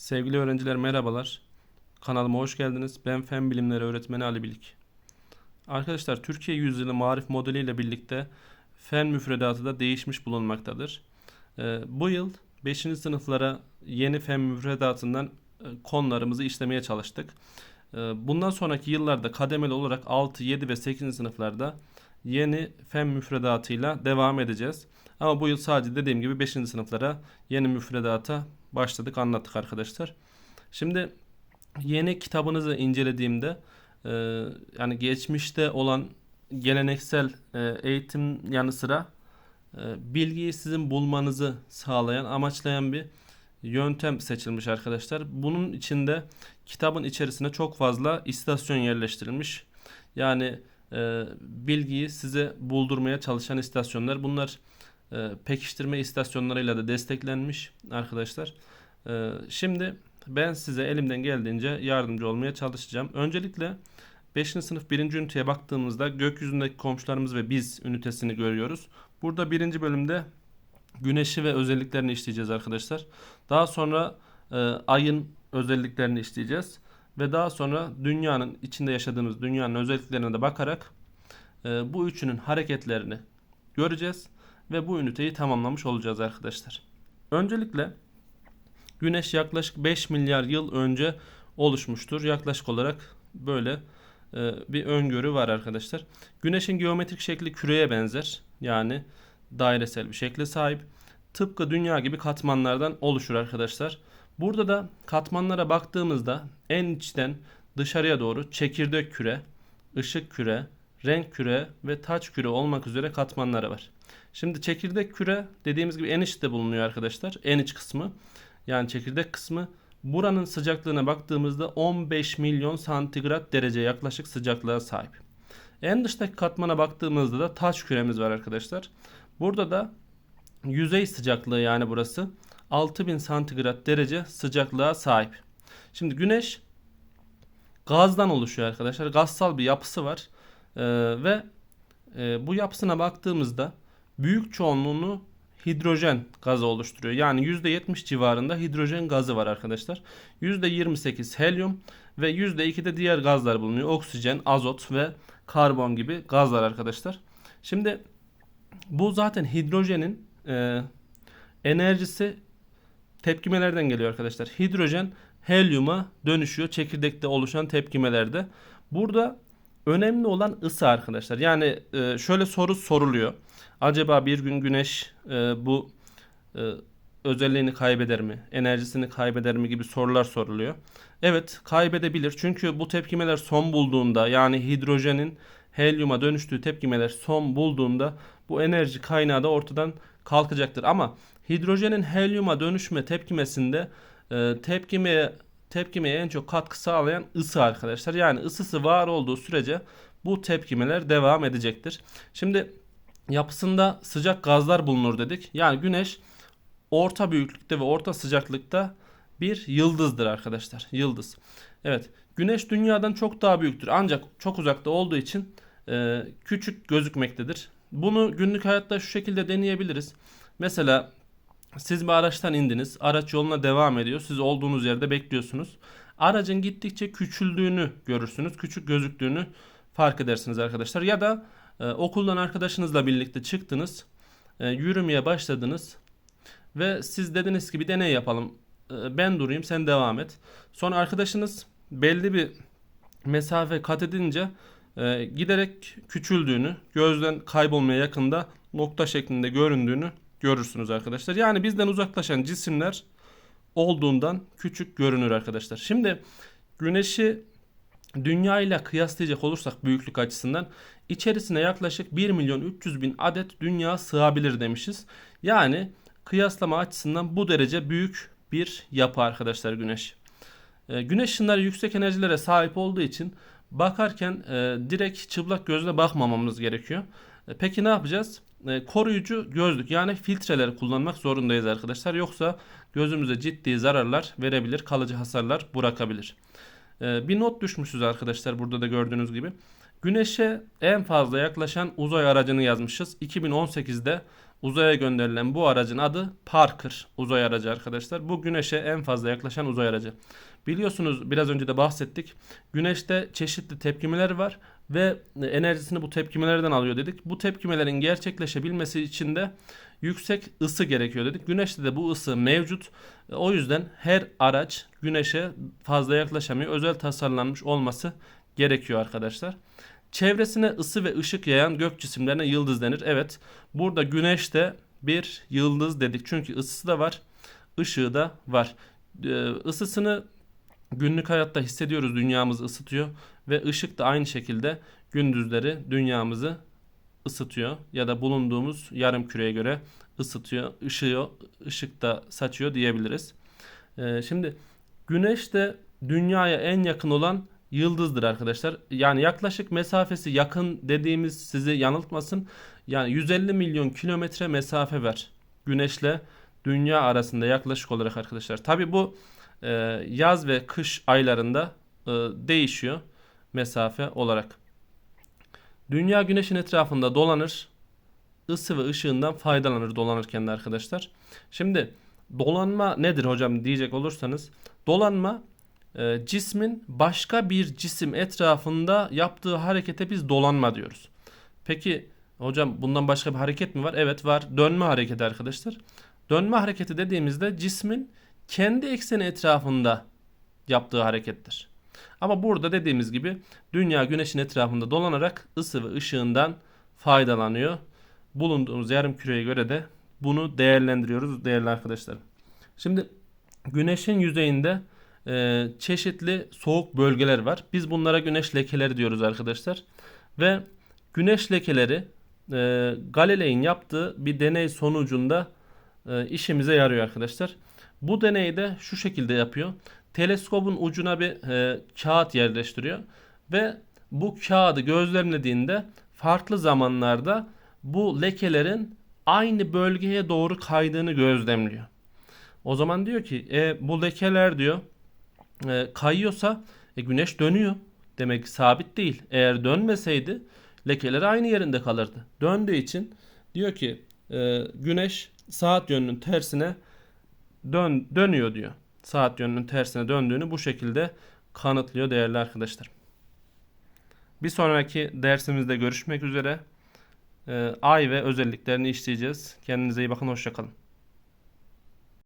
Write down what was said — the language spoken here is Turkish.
Sevgili öğrenciler merhabalar. Kanalıma hoş geldiniz. Ben Fen Bilimleri Öğretmeni Ali Bilik. Arkadaşlar Türkiye Yüzyılı Marif Modeli ile birlikte fen müfredatı da değişmiş bulunmaktadır. Ee, bu yıl 5. sınıflara yeni fen müfredatından e, konularımızı işlemeye çalıştık. Ee, bundan sonraki yıllarda kademeli olarak 6, 7 ve 8. sınıflarda yeni fen müfredatıyla devam edeceğiz. Ama bu yıl sadece dediğim gibi 5. sınıflara yeni müfredata başladık anlattık arkadaşlar. Şimdi yeni kitabınızı incelediğimde e, yani geçmişte olan geleneksel e, eğitim yanı sıra e, bilgiyi sizin bulmanızı sağlayan, amaçlayan bir yöntem seçilmiş arkadaşlar. Bunun içinde kitabın içerisine çok fazla istasyon yerleştirilmiş. Yani e, bilgiyi size buldurmaya çalışan istasyonlar. Bunlar e, pekiştirme istasyonlarıyla da desteklenmiş arkadaşlar. E, şimdi ben size elimden geldiğince yardımcı olmaya çalışacağım. Öncelikle 5. sınıf 1. üniteye baktığımızda gökyüzündeki komşularımız ve biz ünitesini görüyoruz. Burada birinci bölümde güneşi ve özelliklerini işleyeceğiz arkadaşlar. Daha sonra e, ayın özelliklerini işleyeceğiz. Ve daha sonra dünyanın içinde yaşadığımız dünyanın özelliklerine de bakarak e, bu üçünün hareketlerini göreceğiz ve bu üniteyi tamamlamış olacağız arkadaşlar. Öncelikle Güneş yaklaşık 5 milyar yıl önce oluşmuştur. Yaklaşık olarak böyle e, bir öngörü var arkadaşlar. Güneşin geometrik şekli küreye benzer. Yani dairesel bir şekle sahip. Tıpkı dünya gibi katmanlardan oluşur arkadaşlar. Burada da katmanlara baktığımızda en içten dışarıya doğru çekirdek küre, ışık küre, renk küre ve taç küre olmak üzere katmanları var. Şimdi çekirdek küre dediğimiz gibi en içte bulunuyor arkadaşlar. En iç kısmı. Yani çekirdek kısmı buranın sıcaklığına baktığımızda 15 milyon santigrat derece yaklaşık sıcaklığa sahip. En dıştaki katmana baktığımızda da taş küremiz var arkadaşlar. Burada da yüzey sıcaklığı yani burası 6000 santigrat derece sıcaklığa sahip. Şimdi güneş gazdan oluşuyor arkadaşlar. Gazsal bir yapısı var. Ee, ve e, bu yapısına baktığımızda büyük çoğunluğunu hidrojen gazı oluşturuyor. Yani %70 civarında hidrojen gazı var arkadaşlar. %28 helyum ve %2 de diğer gazlar bulunuyor. Oksijen, azot ve karbon gibi gazlar arkadaşlar. Şimdi bu zaten hidrojenin e, enerjisi tepkimelerden geliyor arkadaşlar. Hidrojen helyuma dönüşüyor çekirdekte oluşan tepkimelerde. Burada önemli olan ısı arkadaşlar. Yani e, şöyle soru soruluyor. Acaba bir gün güneş e, bu e, özelliğini kaybeder mi? Enerjisini kaybeder mi gibi sorular soruluyor. Evet kaybedebilir. Çünkü bu tepkimeler son bulduğunda yani hidrojenin helyuma dönüştüğü tepkimeler son bulduğunda bu enerji kaynağı da ortadan kalkacaktır. Ama hidrojenin helyuma dönüşme tepkimesinde e, tepkimeye tepkimeye en çok katkı sağlayan ısı arkadaşlar. Yani ısısı var olduğu sürece bu tepkimeler devam edecektir. Şimdi yapısında sıcak gazlar bulunur dedik. Yani güneş orta büyüklükte ve orta sıcaklıkta bir yıldızdır arkadaşlar. Yıldız. Evet. Güneş dünyadan çok daha büyüktür. Ancak çok uzakta olduğu için e, küçük gözükmektedir. Bunu günlük hayatta şu şekilde deneyebiliriz. Mesela siz bir araçtan indiniz. Araç yoluna devam ediyor. Siz olduğunuz yerde bekliyorsunuz. Aracın gittikçe küçüldüğünü görürsünüz. Küçük gözüktüğünü fark edersiniz arkadaşlar. Ya da e, okuldan arkadaşınızla birlikte çıktınız. E, yürümeye başladınız. Ve siz dediniz ki bir deney yapalım. E, ben durayım sen devam et. Sonra arkadaşınız belli bir mesafe kat edince e, giderek küçüldüğünü, gözden kaybolmaya yakında nokta şeklinde göründüğünü görürsünüz arkadaşlar. Yani bizden uzaklaşan cisimler olduğundan küçük görünür arkadaşlar. Şimdi güneşi dünya ile kıyaslayacak olursak büyüklük açısından içerisine yaklaşık 1 milyon 300 bin adet dünya sığabilir demişiz. Yani kıyaslama açısından bu derece büyük bir yapı arkadaşlar güneş. E, güneş ışınları yüksek enerjilere sahip olduğu için bakarken e, direkt çıplak gözle bakmamamız gerekiyor. E, peki ne yapacağız? E, koruyucu gözlük yani filtreleri kullanmak zorundayız arkadaşlar. Yoksa gözümüze ciddi zararlar verebilir, kalıcı hasarlar bırakabilir. E, bir not düşmüşüz arkadaşlar burada da gördüğünüz gibi. Güneşe en fazla yaklaşan uzay aracını yazmışız. 2018'de uzaya gönderilen bu aracın adı Parker uzay aracı arkadaşlar. Bu güneşe en fazla yaklaşan uzay aracı. Biliyorsunuz biraz önce de bahsettik. Güneşte çeşitli tepkimeler var ve enerjisini bu tepkimelerden alıyor dedik. Bu tepkimelerin gerçekleşebilmesi için de yüksek ısı gerekiyor dedik. Güneşte de bu ısı mevcut. O yüzden her araç güneşe fazla yaklaşamıyor. Özel tasarlanmış olması gerekiyor arkadaşlar. Çevresine ısı ve ışık yayan gök cisimlerine yıldız denir. Evet burada güneş de bir yıldız dedik. Çünkü ısısı da var, ışığı da var. Ee, ısısını günlük hayatta hissediyoruz. Dünyamızı ısıtıyor ve ışık da aynı şekilde gündüzleri dünyamızı ısıtıyor ya da bulunduğumuz yarım küreye göre ısıtıyor, ışığı, ışık da saçıyor diyebiliriz. Ee, şimdi güneş de dünyaya en yakın olan yıldızdır arkadaşlar. Yani yaklaşık mesafesi yakın dediğimiz sizi yanıltmasın. Yani 150 milyon kilometre mesafe var. Güneşle dünya arasında yaklaşık olarak arkadaşlar. Tabi bu e, yaz ve kış aylarında e, değişiyor mesafe olarak. Dünya güneşin etrafında dolanır. Isı ve ışığından faydalanır dolanırken de arkadaşlar. Şimdi dolanma nedir hocam diyecek olursanız dolanma e, cismin başka bir cisim etrafında yaptığı harekete biz dolanma diyoruz. Peki hocam bundan başka bir hareket mi var? Evet var. Dönme hareketi arkadaşlar. Dönme hareketi dediğimizde cismin kendi ekseni etrafında yaptığı harekettir. Ama burada dediğimiz gibi dünya güneşin etrafında dolanarak ısı ve ışığından faydalanıyor. Bulunduğumuz yarım küreye göre de bunu değerlendiriyoruz değerli arkadaşlar. Şimdi güneşin yüzeyinde e, çeşitli soğuk bölgeler var. Biz bunlara güneş lekeleri diyoruz arkadaşlar. Ve güneş lekeleri e, Galilei'nin yaptığı bir deney sonucunda e, işimize yarıyor arkadaşlar. Bu deneyi de şu şekilde yapıyor. Teleskopun ucuna bir e, kağıt yerleştiriyor ve bu kağıdı gözlemlediğinde farklı zamanlarda bu lekelerin aynı bölgeye doğru kaydığını gözlemliyor. O zaman diyor ki e, bu lekeler diyor e, kayıyorsa e, güneş dönüyor. Demek ki sabit değil. Eğer dönmeseydi lekeler aynı yerinde kalırdı. Döndüğü için diyor ki e, güneş saat yönünün tersine dön, dönüyor diyor. Saat yönünün tersine döndüğünü bu şekilde kanıtlıyor değerli arkadaşlar. Bir sonraki dersimizde görüşmek üzere. E, ay ve özelliklerini işleyeceğiz. Kendinize iyi bakın. Hoşçakalın.